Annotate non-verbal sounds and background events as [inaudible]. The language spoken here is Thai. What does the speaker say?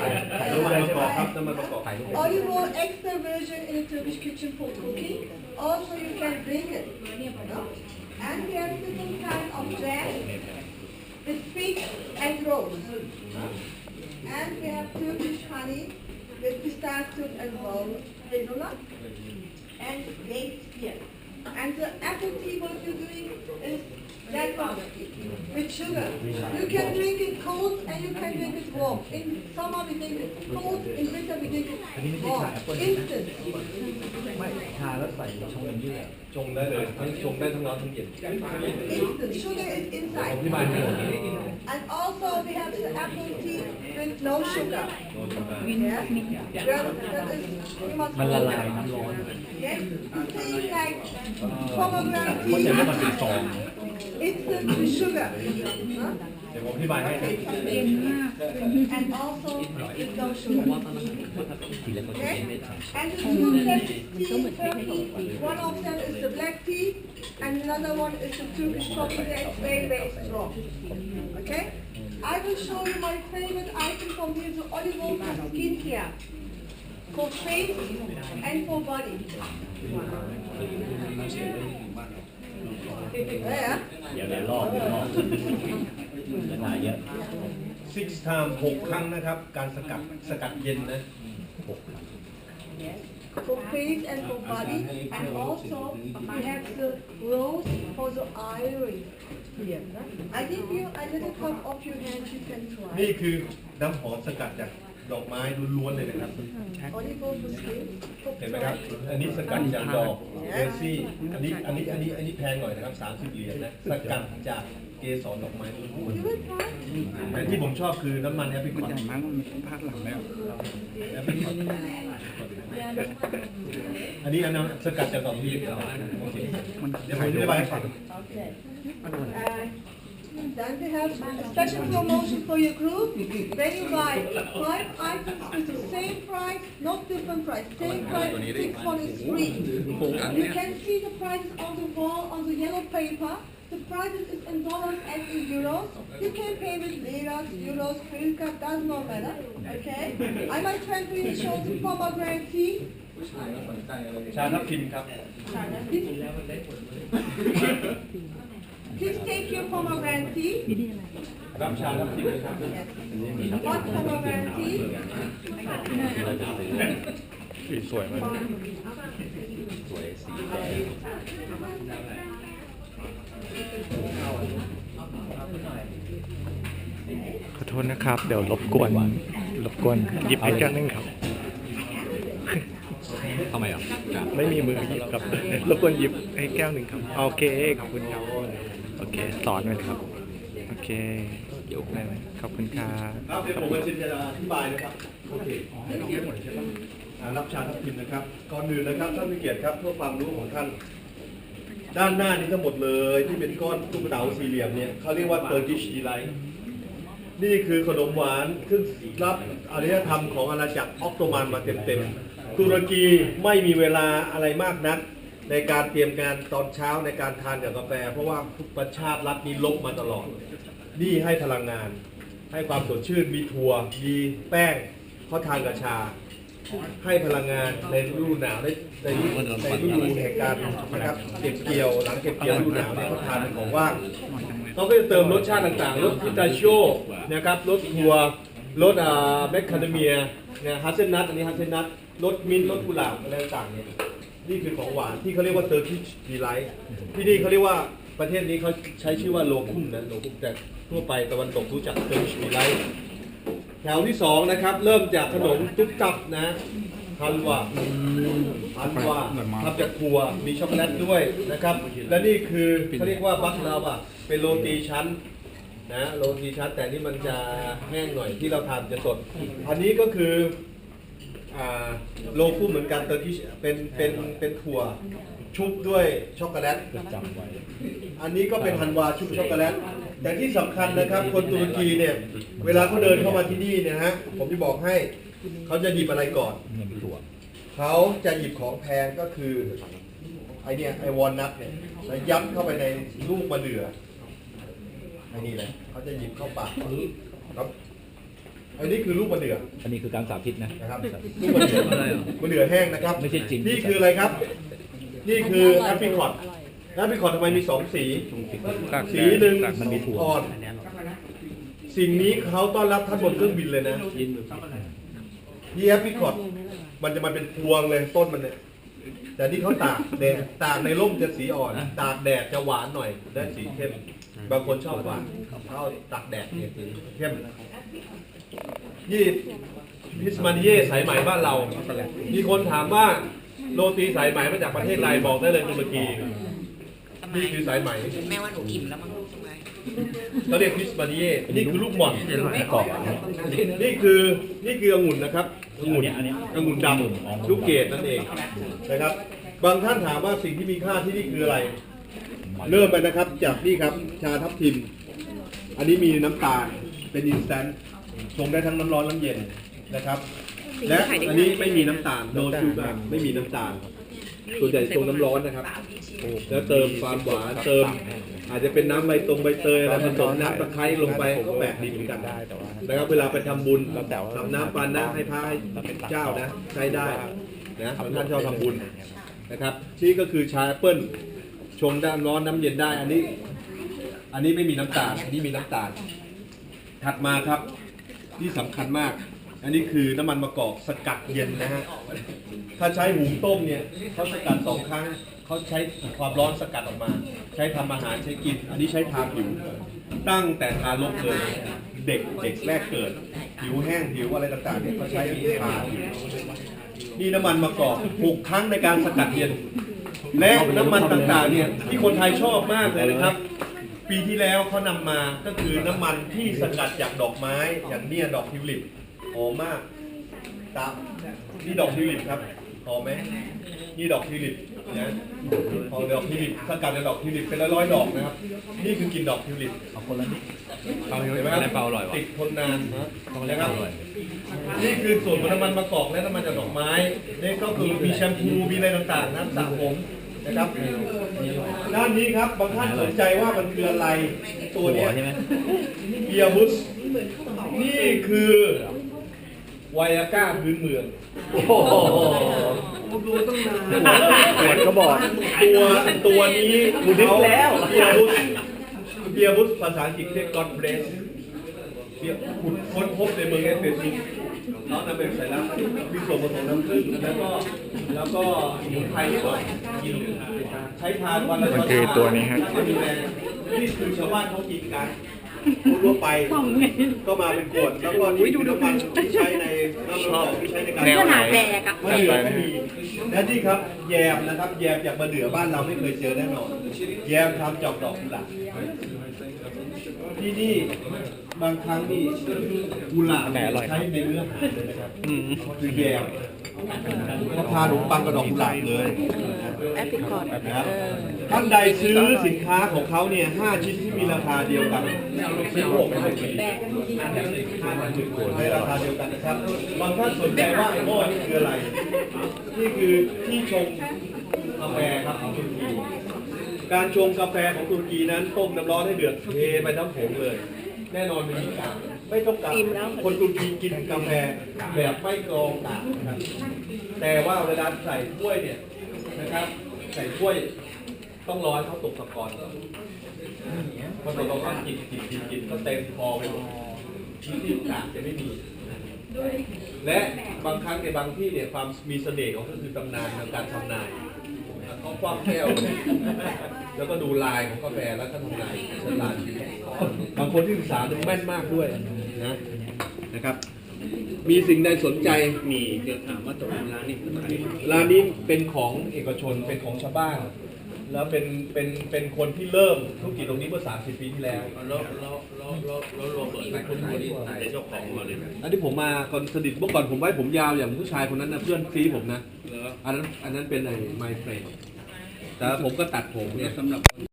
ถ่ายรูปน้ำมันประกอบครับน้ำมันประกอบถ่ายรูป Olive oil extra virgin in the Turkish kitchen for cooking. Also, you can drink it. No? And we have different kind of jam with figs and rose. No? And we have Turkish honey with pistachio and bone hazelnut and dates here. And the apple tea what you're doing is that one with sugar. You can drink it cold and you can drink it warm. In summer we drink it cold, in winter we drink it warm. Instant. ไม่ทาแล้วใส่ชงยืด ชงได้เลยทั้งชงได้ทั้งร้อนทั้งเย็น Instant. Sugar is ผม inside. ที่บ้านไม่หมด And also we have the apple tea with no sugar. โดนชงได้ Yes. That, that is, you must มันละ hold ลาย that. น้ำร้อน Yes. The same like pomegranate เพราะฉะนั้นมันเป็นซอง tea. Instant with sugar. Huh? เดี๋ยวผมอธิบายให้นะ And also with no sugar. ทีแล้วก็จะ Okay? ไม่ได้ And the two sets tea Turkey, one of them is the black tea, and another one is the Turkish coffee that's very, very strong. Okay? I will show you my favorite item from here, the olive oil for skincare. For face and for body. เดี๋ยวเดี๋ยรอบเดี๋ยรอบจะถ่าเยอะซิกไทม์หกครั้งนะครับ การสกัดสกัดเย็นนะหกครั้ง for face and for body, and also we have the rose for the iris here. I give you a little cup of your hand, you can try. นี่คือน้ำหอมสกัดจากดอกไม้ล้วนๆเลยนะครับ Olive oil for เห็นไหมครับ อันนี้สกัดจากดอก เดซี่อันนี้อันนี้อันนี้อันนี้แพงหน่อยนะครับ30เหรียญนะสกัดจากเกสรดอกไม้ล้วน You will try? ๆแต่ที่ผมชอบคือน้ำมันแอปเปิลคอใหญ่นมากมันพาดหลังแล้วแอปเปิลคอนอันนี้อันนั้นสกัดจากดอกนี้โอเคมันเดี๋ยวผมอธิบายให้ฟัง Okay. Uh, Then we have a special promotion for your group. When you buy five items with the same price, not different price, same price, six one is free. You can see the prices on the wall on the yellow paper. The prices is in dollars and in euros. You can pay with liras, euros, credit card, does not matter. Okay? I might try to show the pomegranate tea. ชาทับทิมครับ [laughs] [laughs] Please take your pomegranate tea. รับชาทับทิมเลยครับ Hot pomegranate tea. สีสวยมากสวยสีแดงขอโทษนะครับ เดี๋ยวรบกวน รบกวนหยิบให้แก้วนึงครับ ทำไมอะไม่มีมือหยิบครับรบกวนหยิบให้แก้วหนึ่งครับโอเคขอบคุณครับโอเคสอนเลยครับโอเคเดี๋ยวได้ไหมขอบคุณครับครับเดี๋ยวผมจะอธิบายนะครับโอเคอ่ารับชาทับทิมนะครับก่อนอื่นนะครับท่านผู้เกียรติครับเพื่อความรู้ของท่าน ด้านหน้านี้ทั้งหมดเลยที่เป็นก้อนตุ๊กเต๋าสี่เหลี่ยมเนี่ยเขาเรียกว่า Turkish delight นี่คือขนมหวานซึ่งรับอารยธรรมของอาณาจักรออตโตมันมาเต็มๆ ตุรกีไม่มีเวลาอะไรมากนัก ในการเตรียมการตอนเช้าในการทานกับกาแฟ เพราะว่าประชาติรัฐนี้ลบมาตลอด นี่ให้พลังงาน ให้ความสดชื่นมีถั่วมีแป้งเขาทานกับชา ให้พลังงานในฤดูหนาวในในฤดูแห่งการนะครับเก็บเกี่ยวหลังเก็บเกี่ยวฤดูหนาวเนี่ยเขาทานเป็นของว่างเขาก็จะเติมรสชาติต่างๆรสพิตาชิโอนะครับรสทัวร์รสอ่าแมคคาเดเมียนะฮัสเซนนัทอันนี้ฮัสเซนนัท รสมิ้นท์รสกุหลาบอะไรต่างๆเนี่ยนี่คือของหวานที่เขาเรียกว่าเตอร์คิชดีไลท์ที่นี่เขาเรียกว่าประเทศนี้เขาใช้ชื่อว่าโลคุมนะโลคุมแต่ทั่วไปตะวันตกรู้จักเตอร์คิชดีไลท์แถวที่สองนะครับ เริ่มจากขนมตุ๊กตับนะฮันวาฮันวาทำจากถั่วมีช็อกโกแลตด้วยนะครับ และนี่คือเขาเรียกว่าบัคลาวะเป็นโรตีชั้นนะโรตีชั้นแต่นี่มันจะแห้งหน่อยที่เราทานจะสด อันนี้ก็คือ อ่าโลคุมเหมือนกันเตอร์กิชเป็นเป็นเป็นถั่วชุบด้วยช็อกโกแลต จำไว้ อันนี้ก็เป็นฮันวาชุบช็อกโกแลต แต่ที่สำคัญนะครับ คนตุรกีเนี่ย เวลาเขาเดินเข้ามาที่นี่เนะฮะ ผมจะบอกให้ เขาจะหยิบอะไรก่อน เงินตัวเขาจะหยิบของแพงก็คือ ไอเนี่ยไอวอลนัทเนี่ยแล้วยัดเข้าไปในลูกมะเดื่อไอนี่แหละเขาจะหยิบเข้าปากครับ อันนี้คือลูกมะเดื่ออันนี้คือการสาธิตนะ นะครับลูกมะเดื่ออะไรมะเดื่อแห้งนะครับไม่ใช่จริง นี่คืออะไรครับ นี่คือแอปริคอตแอปริคอตทำไมมีสองสี สีหนึ่งมันมีถั่วอ่อนสิ่งนี้เขาต้อนรับท่านบนเครื่องบินเลยนะนี่แอปริคอตมันจะมาเป็นพวงเลยต้นมันเนี่ยแต่ที่เขาตากแดดตากในร่มจะสีอ่อน ตากแดดจะหวานหน่อยได้สีเข้ม บางคนชอบหวานเขาเอาตากแดดเนี่ยสีเข้ม นี่พิสมานิเย่สายไหมบ้านเรา มีคนถามว่าโรตีสายไหมมาจากประเทศใดบอกได้เลยตุรกีนี่คือสายไหมแม่ว่าหนูอิ่มแล้วมั้งลูกทำไมเขาเรียกพิสมานิเย่นี่คือลูกหม่อนไม่กรอบนี่คือนี่คือองุ่นนะครับองุ่นอันนี้องุ่นดำลูกเกดนั่นเองนะครับ บางท่านถามว่าสิ่งที่มีค่าที่นี่คืออะไร เริ่มไปนะครับจากนี่ครับชาทับทิม อันนี้มีน้ำตาลเป็นอินสแตนต์ ชงได้ทั้งน้ำร้อนน้ำเย็นนะครับ และอันนี้ไม่มีน้ำตาลโนชูการไม่มีน้ำตาลส่วนใหญ่ชงน้ำร้อนนะครับ แล้วเติมความหวานเติม อาจจะเป็นน้ำใบตรงใบเตยอะไรผสมน้ำตะไคร้ลงไปก็แปลกดีเหมือนกันได้แต่ว่านะครับเวลาไปทำบุญแล้วแต่ว่าทำน้ำปานะให้พระให้เจ้านะ ใช้ได้นะบางท่านชอบทำบุญนะครับ นี่ก็คือชาแอปเปิ้ลชงด้านร้อนน้ำเย็นได้อันนี้ อันนี้ไม่มีน้ำตาลอันนี้มีน้ำตาลถัดมาครับ ที่สำคัญมาก อันนี้คือน้ำมันมะกอกสกัดเย็นนะฮะ ถ้าใช้หุงต้มเนี่ยเขาสกัดสองครั้งเขาใช้ความร้อนสกัดออกมา ใช้ทำอาหารใช้กิน อันนี้ใช้ทาผิว ตั้งแต่ทารกเลยเด็กเด็กแรกเกิด ผิวแห้งผิวอะไรต่างๆเนี่ยเขาใช้ทาผิวนี่น้ำมันมะกอกหกครั้งในการสกัดเย็น และน้ำมันต่างๆเนี่ยที่คนไทยชอบมากเลยนะครับ ปีที่แล้วเขานำมาก็คือน้ำมันที่สกัดจากดอกไม้อย่างเนี้ยดอกทิวลิปหอมมากตามนี่ดอกทิวลิปครับหอมไหมนี่ดอกทิวลิปนะหอมดอกทิวลิปสกัดจากดอกทิวลิปเป็นร้อยๆดอกนะครับ นี่คือกลินดอกทิวลิปเอาคนละนิดเห็นไหมครับเปล่าอร่อยวะติดทนนานนะต้องนะคเปรัล่าบอร่อยนี่คือส่วนของน้ำมันมะกอกและน้ำมันจากดอกไม้นี่ก็คือมีแชมพูมีอะไรต่างๆน้ำสระผม นะครับ ด้านนี้ครับบางท่านสนใจว่ามันคืออะไรตัวเนี้ยใช่ไหมเบียบุสนี่คือไวอาก้าพื้นเมืองโอ้โหดูตั้งนานขวดก็บอกตัวตัวนี้เขาเบียบุสเบียบุสภาษาอังกฤษเรียก God bless เรียกคุณค้นพบในเมืองเอฟเฟซุ สเขานำไปใส่แล้วมีส่วนผสมน้ำผึ้งแล้วก็แล้วก็สมุนไพรนิดหน่อยกินใช้ทานวันละมันคือตัวนี้ฮะจะมีแรงนี่คือชาวบ้านเขากินกันทั่วไปก็มาเป็นขวดแล้วก็นี่ดูน้ำมันที่ใช้ในน้ำมันที่ใช้ในการแนวไหนแดกอะมะเดื่อก็มีและนี่ครับแยมนะครับแยมจากมะเดือบ้านเราไม่เคยเจอแน่นอนแยมทำจากดอกกุหลาบที่นี่ บางครั้งนี่กุหลาบอันไหนอร่อยครับใช้ในเนื้ออาหารเลยนะครับอืมคือแยมเขาทานขนมปังกับดอกกุหลาบเลยแอปพลิคอร์ดนะครับท่านใดซื้อสินค้าของเขาเนี่ยห้าชิ้นที่มีราคาเดียวกันซื้อหกให้ฟรีในราคาเดียวกันนะครับบางท่านสนใจว่าไอ้หม้อนี่คืออะไรนี่คือที่ชงกาแฟครับของตุรกีการชงกาแฟของตุรกีนั้นต้มน้ำร้อนให้เดือดเทไปทั้งผงเลย แน่นอนมีกากไม่ต้องกากคนตุรกีกินกาแฟแบบไม่กรองกากนะครับแต่ว่าเวลาใส่ถ้วยเนี่ยนะครับ ใส่ถ้วยต้องรอให้เขาตกตะกอนก่อนพอตกตะกอนกินกินกินกินก็เต็มคอไปหมดที่ที่กากจะไม่มีและบางครั้งในบางที่เนี่ยความมีเสน่ห์ของก็คือตำนานของการทำนาย เขาคว้าแก้วแล้วก็ดูลายของกาแฟแล้วก็ทำนายฉลาดบางคนที่ศึกษาดูแม่นมากด้วยนะนะครับ มีสิ่งใดสนใจมีเดี๋ยวถามว่าตกลงร้านนี้เป็นใครร้านนี้เป็นของเอกชนเป็นของชาวบ้านแล้วเป็นเป็นเป็นคนที่เริ่มธุรกิจตรงนี้เมื่อ 30 ปีที่แล้วแล้วแล้วแล้วแล้วแล้วโรเบิร์ตเป็นคนไหนที่ไหนเจ้าของมาเลยนะอันที่ผมมาก่อนสนิทเมื่อก่อนผมไว้ผมยาวอย่างผู้ชายคนนั้นนะเพื่อนซีผมนะ อันนั้นอันนั้นเป็นไอ้ไมเฟรนแต่ผมก็ตัดผมเนี่ยสำหรับ